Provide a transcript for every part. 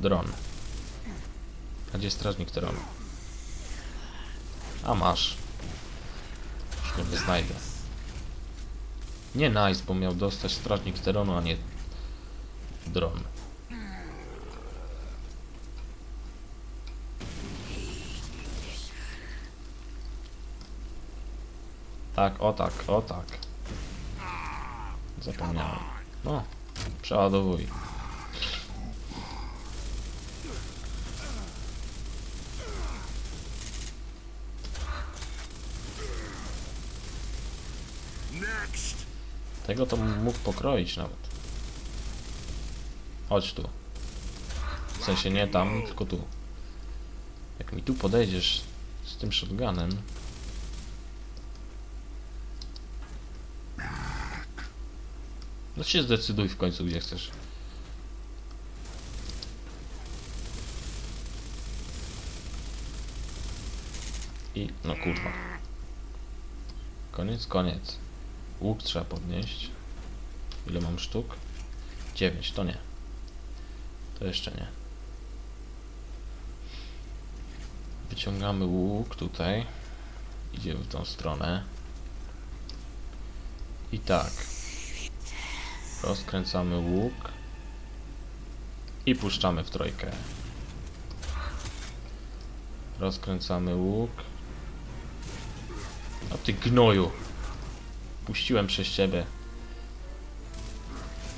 Dron. A gdzie strażnik dronu? A masz. Już nie znajdę. Nie nice, bo miał dostać strażnik terenu, a nie dron. Tak, o tak, o tak. Zapomniałem. No, przeładowuj. Tego to mógł pokroić nawet. Chodź tu. W sensie nie tam, tylko tu. Jak mi tu podejdziesz z tym shotgunem. No się zdecyduj w końcu gdzie chcesz. I no kurwa. Koniec, koniec. Łuk trzeba podnieść. Ile mam sztuk? 9, to nie. To jeszcze nie. Wyciągamy łuk tutaj. Idziemy w tą stronę. I tak. Rozkręcamy łuk. I puszczamy w trojkę. Rozkręcamy łuk. A ty gnoju. Puściłem przez ciebie.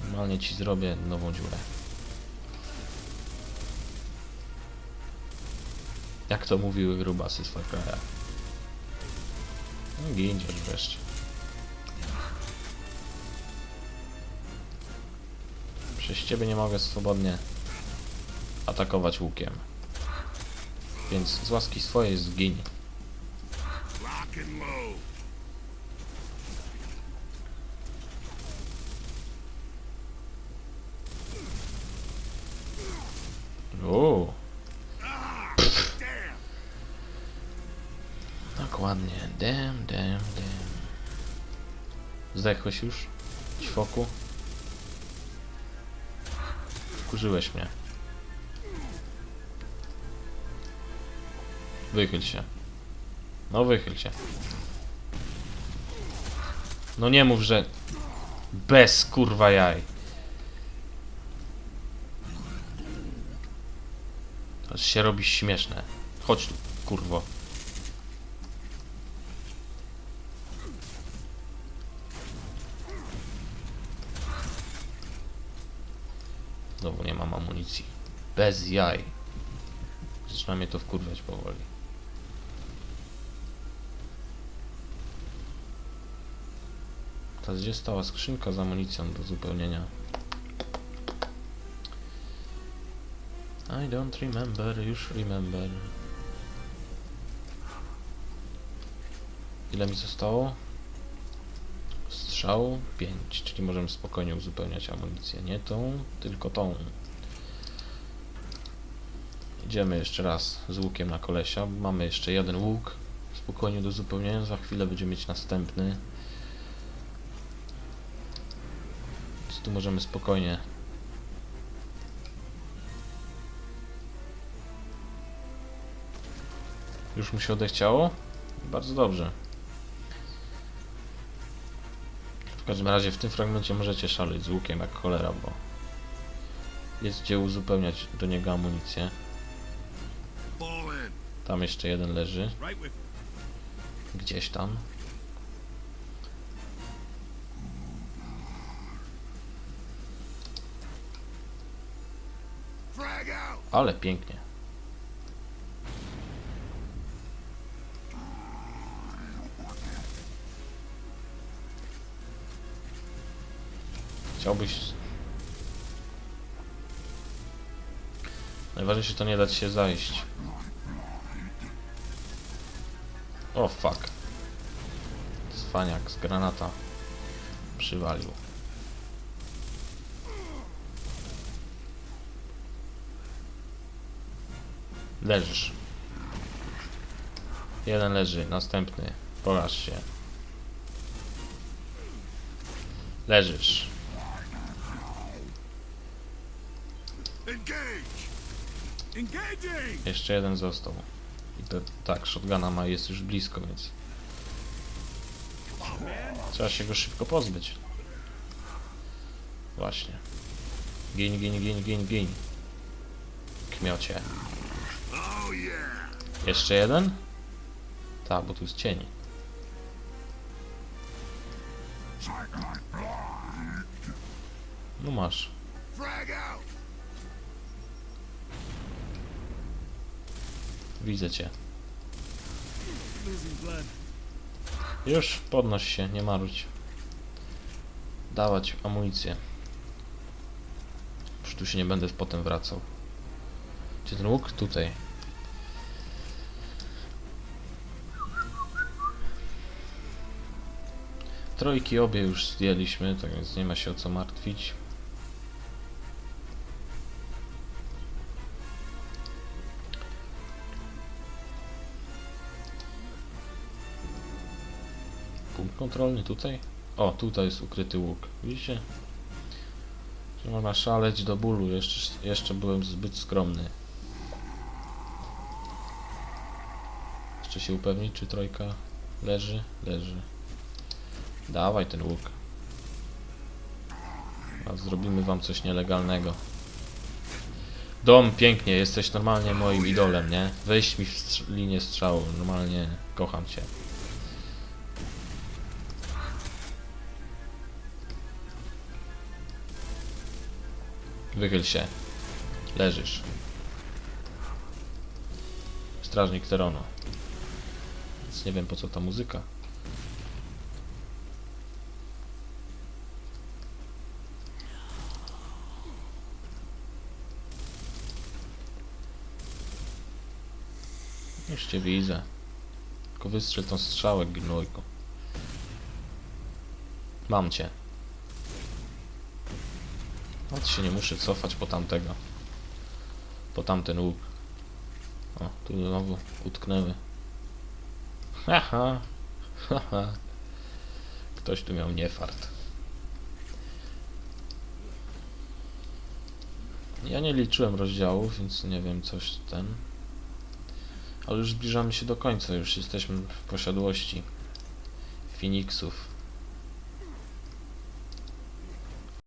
Normalnie ci zrobię nową dziurę. Jak to mówiły grubasy z Far Cry'a. No wreszcie. Przez ciebie nie mogę swobodnie atakować łukiem. Więc z łaski swojej zgiń. Damn. Dokładnie. Damn, damn, damn. Zdechłeś już? Ćwoku? Wkurzyłeś mnie. Wychyl się. No wychyl się. No nie mów, że... Bez kurwa jaj. To się robi śmieszne. Chodź tu, kurwo. Znowu nie mam amunicji. Bez jaj. Zaczyna mnie to wkurwiać powoli. Teraz gdzie stała skrzynka z amunicją do uzupełnienia? I don't remember, już remember. Ile mi zostało? Strzał 5, czyli możemy spokojnie uzupełniać amunicję. Nie tą, tylko tą. Idziemy jeszcze raz z łukiem na kolesia. Mamy jeszcze jeden łuk spokojnie do uzupełnienia. Za chwilę będziemy mieć następny. Więc tu możemy spokojnie Już mu się odechciało? Bardzo dobrze. W każdym razie w tym fragmencie możecie szaleć z łukiem jak cholera, bo jest gdzie uzupełniać do niego amunicję. Tam jeszcze jeden leży, gdzieś tam. Ale pięknie. Chciałbyś... Najważniejsze to nie dać się zajść. O fuck. Cwaniak z granata przywalił. Leżysz. Jeden leży, następny. Poraż się. Leżysz. Jeszcze jeden został. I to tak, shotguna ma jest już blisko, więc trzeba się go szybko pozbyć. Właśnie. Gin, gin, gin, gin, gin. Kmiocie. Jeszcze jeden? Tak, bo tu jest cień. No masz. Widzę cię. Już podnoś się, nie marudź. Dawać amunicję. Już tu się nie będę potem wracał. Gdzie ten łuk? Tutaj. Trojki obie już zdjęliśmy, tak więc nie ma się o co martwić. Kontrolny tutaj? O, tutaj jest ukryty łuk. Widzicie? Że można szaleć do bólu. Jeszcze, jeszcze byłem zbyt skromny. Jeszcze się upewnić, czy trojka leży? Leży. Dawaj ten łuk. A zrobimy wam coś nielegalnego. Dom, pięknie, jesteś normalnie moim idolem, nie? Weź mi w strz- linię strzału, normalnie kocham cię. Wychyl się. Leżysz. Strażnik Terono. Więc nie wiem po co ta muzyka. Już cię widzę. Tylko wystrzel tą strzałę, gnojku. Mam cię. Nawet się nie muszę cofać po tamtego. Po tamten łuk. O, tu znowu utknęły. Haha. Haha. Ktoś tu miał niefart. Ja nie liczyłem rozdziałów, więc nie wiem coś ten. Ale już zbliżamy się do końca, już jesteśmy w posiadłości Phoenixów.